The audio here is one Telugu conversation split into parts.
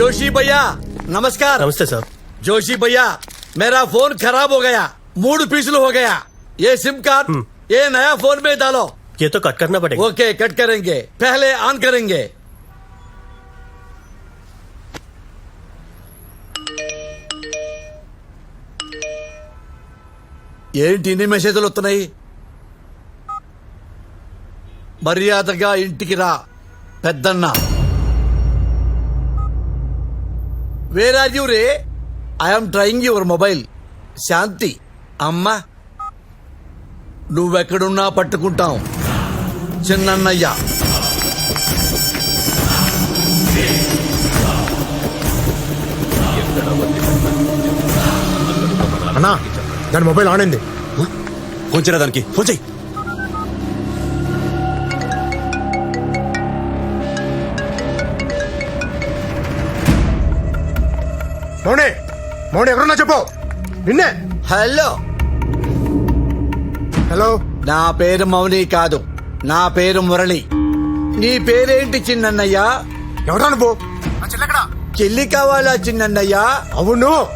जोशी भैया नमस्कार నమస్తే సార్ जोशी भैया मेरा फोन खराब हो गया मूड पिछल हो गया ये सिम कार्ड ये नया फोन में डालो ये तो कट करना पड़ेगा ओके कट करेंगे पहले ऑन करेंगे ఏంటి ఇన్ని మెసేజ్లు వస్తున్నాయి మర్యాదగా ఇంటికి రా పెద్దన్న wear are you ray I'm trying your mobile Shanti అమ్మా నువ్వెక్కడున్నా పట్టుకుంటాం. చిన్నన్నయ్య. అన్నా దాని మొబైల్ ఆన్ అయింది. ఫోన్ చేయరా దానికి. ఫోన్ చెయ్యి మౌనే మౌనే ఎవరన్నా చెప్పు. నిన్నే. హలో. హలో. నా పేరు మౌని కాదు నా పేరు మురళి. నీ పేరేంటి చిన్నన్నయ్య? ఎవరా నువ్వు? చెల్లి కావాలా చిన్నన్నయ్య? అవును.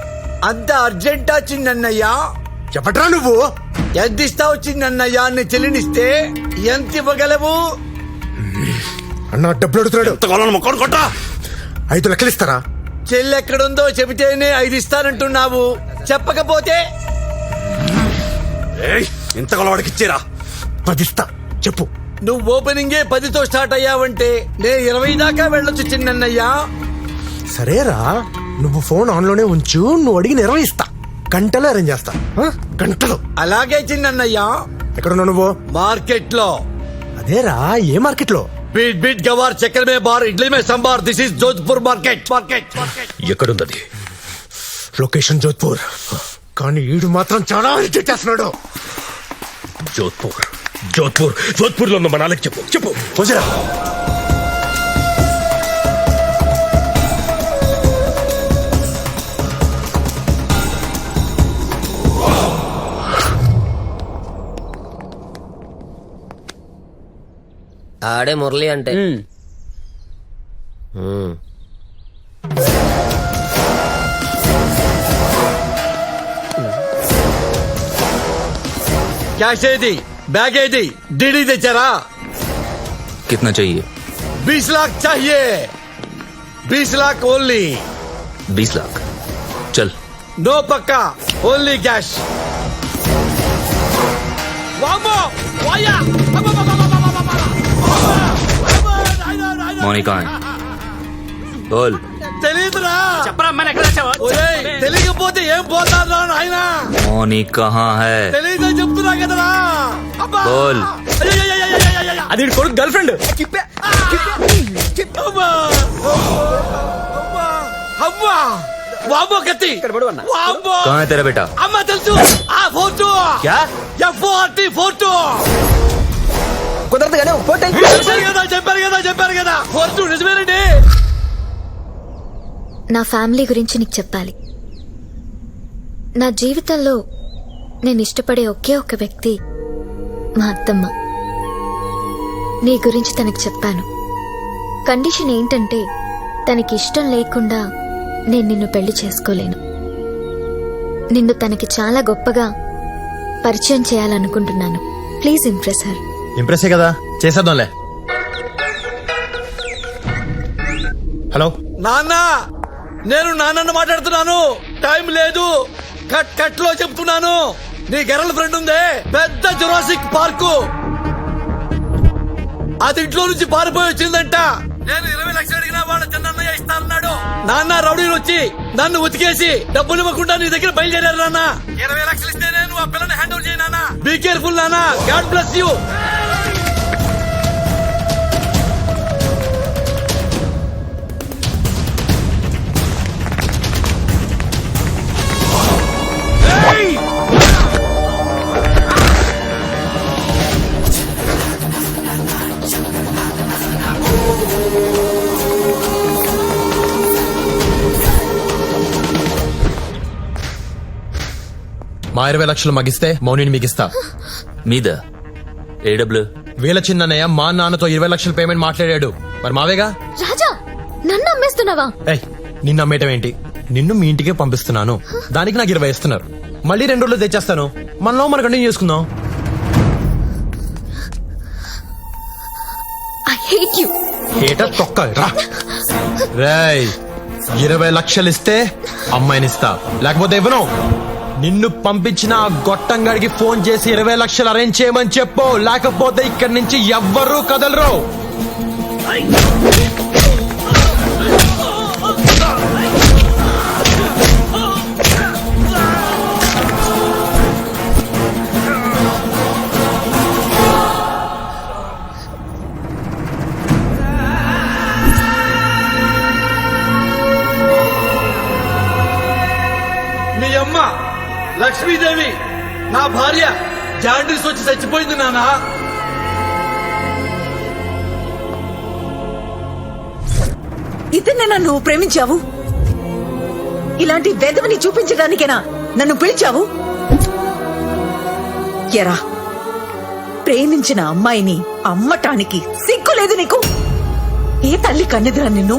అంత అర్జెంటా చిన్నన్నయ్య? చెప్పట్రా నువ్వు? ఎంత ఇస్తావు చిన్నన్నయ్య నీ చెల్లినిస్తే ఎంత ఇవ్వగలవు? అన్న డబ్బులు అడుగుతున్నాడు. కొట్టా ఐదు లెక్కలు ఇస్తారా? చెల్లి ఎక్కడుందో చెబితేనే ఐదు ఇస్తానంటున్నావు. చెప్పకపోతే? ఏయ్ ఎంత కావాలవాడికి ఇచ్చేరా. పది ఇస్తా చెప్పు. నువ్వు ఓపెనింగే పదితో స్టార్ట్ అయ్యావంటే నేను ఇరవై దాకా వెళ్ళొచ్చు చిన్నన్నయ్య. సరేరా నువ్వు ఫోన్ ఆన్లోనే ఉంచు నువ్వు అడిగి నిర్వహిస్తా గంటలో అరేంజ్ చేస్తా? గంటలో. అలాగే చిన్నన్నయ్య. ఎక్కడున్నావు నువ్వు? మార్కెట్లో అదేరా ఏ మార్కెట్ బీట్ బీట్ గవార్ చక్కెర మే బార్ ఇడ్లీ మే sambar. This is Jodhpur market. Market. ఎక్కడుందది? Location Jodhpur. కానీ ఈడు మాత్రం చాలా ఇరిటేట్ చేస్తున్నాడు. జోధ్పూర్. జోధ్పూర్. జోధ్పూర్లో ఉన్న మనాలకి చెప్పు. చెప్పు. వజరా ఆడే మురళి అంటే మ్మ్. कैश ఏది बैग ఏది डीडी తెచ్చారా कितना चाहिए बीस लाख चाहिए बीस लाख ओनली बीस लाख चल नो पक्का ओनली कैश మోనికాన్ బోల్. తెలియదురా చెప్పరా అమ్మాయి ఎక్కడ తెలియకపోతే ఏం పోతారా ఆయన మోని కహా హై. తెలియదు చెప్తున్నా కదరా? బోల్. అది కొడుకు గర్ల్ ఫ్రెండ్ అమ్మా వాబో కత్తి వాబో తెలుసు ఆ ఫోటో ఫోటో కుదరదు కానీ ఇయ్యి. చెప్పారు కదా చెప్పారు కదా. నిజమేనండి. నా ఫ్యామిలీ గురించి నీకు చెప్పాలి. నా జీవితంలో నేను ఇష్టపడే ఒకే ఒక వ్యక్తి మా అత్తమ్మ. నీ గురించి తనకి చెప్పాను. కండిషన్ ఏంటంటే తనకి ఇష్టం లేకుండా నేను నిన్ను పెళ్ళి చేసుకోలేను. నిన్ను తనకి చాలా గొప్పగా పరిచయం చేయాలనుకుంటున్నాను. Please impress her. ఇంప్రెస్సే కదా. చేసేద్దాంలే. హలో? నాన్న నేను నాన్నను మాట్లాడుతున్నాను. టైం లేదు. కట్ కట్లో చెప్తున్నాను. నీ గెరల ఫ్రెండ్ ఉందే పెద్ద జురాసిక్ పార్కు. అది ఇంట్లో నుంచి పారిపోయి వచ్చిందంట. నేను ఇరవై లక్షలు అడిగినా వాళ్ళ చిన్నయ్య ఇస్తానన్నాడు. నాన్న రౌడీలు వచ్చి నన్ను ఉతికేసి డబ్బులు ఇవ్వకుండా నీ దగ్గర బయలుదేరారు నాన్న. ఇరవై లక్షలు ఇస్తే నేను ఆ పిల్లని హ్యాండ్ ఓవర్ నాన్న. బీ కేర్ఫుల్ నాన్న. గాడ్ బ్లెస్ యూ మా ఇరవై లక్షలు మగిస్తే మౌనిని మిగిస్తా. మీద? ఏ డబ్బులు వీళ్ళ చిన్నయ్య మా నాన్నతో ఇరవై లక్షల పేమెంట్ మాట్లాడాడు. మరి మావేగా? రాజా నన్ను అమ్మేస్తున్నావా? ఏయ్ నిన్ను అమ్మేయటం ఏంటి? నిన్ను మీ ఇంటికే పంపిస్తున్నాను. దానికి నాకు ఇరవై ఇస్తున్నారు మళ్ళీ రెండు రోజులు తెచ్చేస్తాను. మనలో మన కంటిన్యూ చేసుకుందాం. ఐ హేట్ యు ఏట తొక్క రా. రేయ్ ఇరవై లక్షలు ఇస్తే అమ్మాయిని ఇస్తా లేకపోతే ఇవ్వను. నిన్ను పంపించిన ఆ గొట్టంగాడికి ఫోన్ చేసి ఇరవై లక్షలు అరేంజ్ చేయమని చెప్పు. లేకపోతే ఇక్కడి నుంచి ఎవ్వరూ కదలరు. లక్ష్మీదేవి నా భార్య జాండీస్ వచ్చి చచ్చిపోయింది నానా ఇతన్న నన్ను ప్రేమించావు? ఇలాంటి వెధవని చూపించడానికేనా నన్ను పిలిచావు? ఎరా ప్రేమించిన అమ్మాయిని అమ్మటానికి సిగ్గులేదు నీకు? ఏ తల్లి కన్నెదిరా నిన్ను?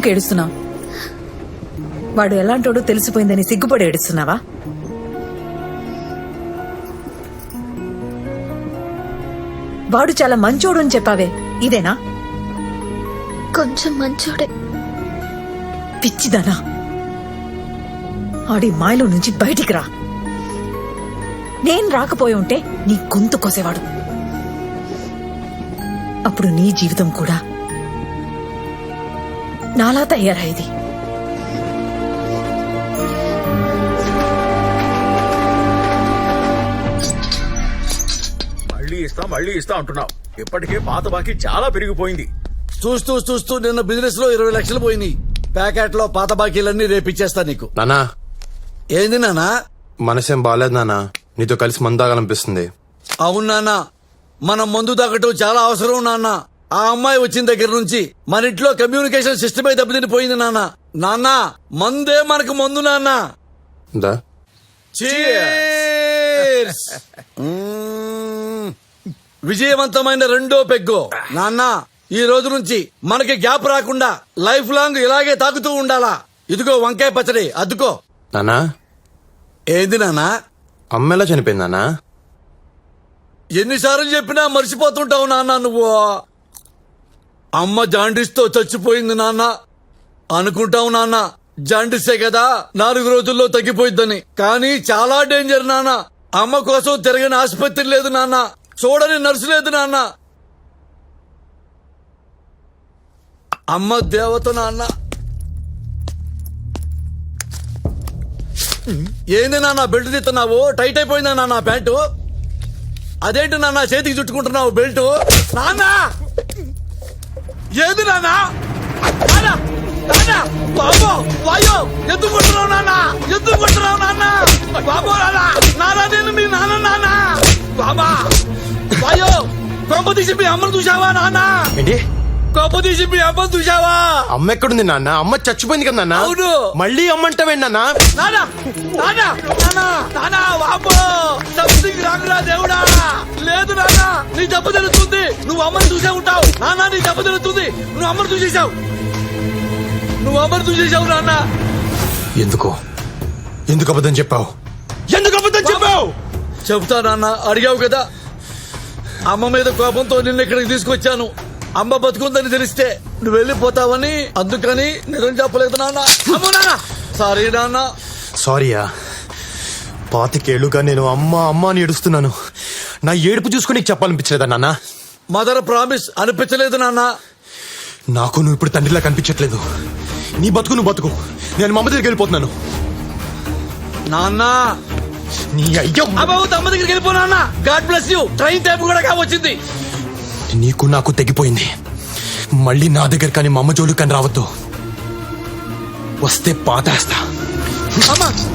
ఎందుకు ఏడుస్తున్నావు వాడు ఎలాంటోడో తెలిసిపోయిందని సిగ్గుపడి ఏడుస్తున్నావా? వాడు చాలా మంచోడు అని చెప్పావే. ఇదేనా? కొంచెం మంచోడే. పిచ్చిదానా. ఆడి మాయలో నుంచి బయటికి రా. నేను రాకపోయి ఉంటే నీ గొంతు కోసేవాడు. అప్పుడు నీ జీవితం కూడా నాలా తయారైంది. మళ్ళీ ఇస్తా మళ్ళీ ఇస్తా అంటున్నావు. ఇప్పటికే పాత బాకీ చాలా పెరిగిపోయింది. చూస్తూ చూస్తూ నిన్న బిజినెస్లో ఇరవై లక్షలు పోయినాయి. ప్యాకెట్లో పాత బాకీలన్నీ రేపిచ్చేస్తా నీకు. నానా. ఏంది నానా? మనసేం బాగాలేదు నానా. నీతో కలిసి మందాగాలనిపిస్తుంది. అవును నాన్న మనం మందు తాగటం చాలా అవసరం నాన్న ఆ అమ్మాయి వచ్చిన దగ్గర నుంచి మన ఇంట్లో కమ్యూనికేషన్ సిస్టమే దెబ్బతిని పోయింది నాన్న. నాన్న మందే మనకు మందు నాన్న. దా. Cheers! మ్మ్. విజయవంతమైన రెండో పెగ్గు. నాన్న ఈ రోజు నుంచి మనకి గ్యాప్ రాకుండా లైఫ్ లాంగ్ ఇలాగే తాగుతూ ఉండాలా? ఇదిగో వంకాయ పచ్చడి అద్దుకో. నానా ఏంది నాన్న? అమ్మ ఎలా చనిపోయింది నానా ఎన్నిసార్లు చెప్పినా మర్చిపోతుంటావు నాన్న నువ్వు. అమ్మ జాండీస్తో చచ్చిపోయింది నాన్న. అనుకుంటావు నాన్న జాండీసే కదా నాలుగు రోజుల్లో తగ్గిపోయిద్దని. కానీ చాలా డేంజర్ నాన్న. అమ్మ కోసం తిరగని ఆసుపత్రి లేదు నాన్న. చూడని నర్సు లేదు నాన్న. అమ్మ దేవత నాన్న. ఏంది నాన్న బెల్ట్ తీస్తున్నావు? టైట్ అయిపోయిందా నాన్న ప్యాంటు? అదేంటి నాన్న చేతికి చుట్టుకుంటున్నావు బెల్ట్? నాన్న! ఏది నాన్న నాన్న! నాన్న! బాబు వాయో ఎందుకు కొట్టున్నావు నాన్న ఎందుకు కొట్టున్నావు నాన్న బాబు నాన్న నాన్న నేను మీ నాన్న నాన్న బాబా వాయో కొంప తీసి మీ అమ్మను చూసావా నాన్న ఏంటి కొంప తీసి మీ అమ్మను చూసావా అమ్మ ఎక్కడుంది నాన్న? అమ్మ చచ్చిపోయింది కదా నాన్న? అవును. మళ్ళీ అమ్మంటావేంటి నాన్న? నాన్న బాబు సంథింగ్ రాగురా దేవుడా. లేదు నాన్న నీ దెబ్బ తెలుస్తుంది నువ్వు అమ్మని చూసే ఉంటావు. నాన్న నీ దెబ్బ తెలుస్తుంది నువ్వు అమ్మని చూసేశావు. నువ్వు అమ్మని చూసేశావు నాన్న. ఎందుకు? ఎందుకు అబద్ధం చెప్పావు? ఎందుకు అబద్ధం చెప్పావు? చెబుతా నాన్న అడిగావు కదా. అమ్మ మీద కోపంతో నిన్ను ఇక్కడికి తీసుకొచ్చాను. అమ్మ బతుకుందని తెలిస్తే నువ్వు వెళ్ళిపోతావని అందుకని నిజం చెప్పలేదు నాన్న. అమ్మో నాన్న! సారీ నాన్న. సారీయా పాతికేళ్ళుగా నేను అమ్మ అమ్మ అని ఏడుస్తున్నాను. నా ఏడుపు చూసుకుని నీకు చెప్పాలనిపించలేదా నాన్న? మదర్ ప్రామిస్ అనిపించలేదు నాన్న. నాకు నువ్వు ఇప్పుడు తండ్రిలా కనిపించట్లేదు. నీ బతుకు నువ్వు బతుకు. నేను మా అమ్మ దగ్గరికి వెళ్ళిపోతున్నాను. నాన్న! నీ అయ్యో! అమ్మ తమ్మ దగ్గరికి వెళ్ళిపో నాన్న. God bless you train time కూడా కావచ్చింది. నీకు నాకు తెగిపోయింది. మళ్ళీ నా దగ్గర కానీ మా అమ్మ జోలు కానీ రావద్దు. వస్తే పాతేస్తా. అమ్మా!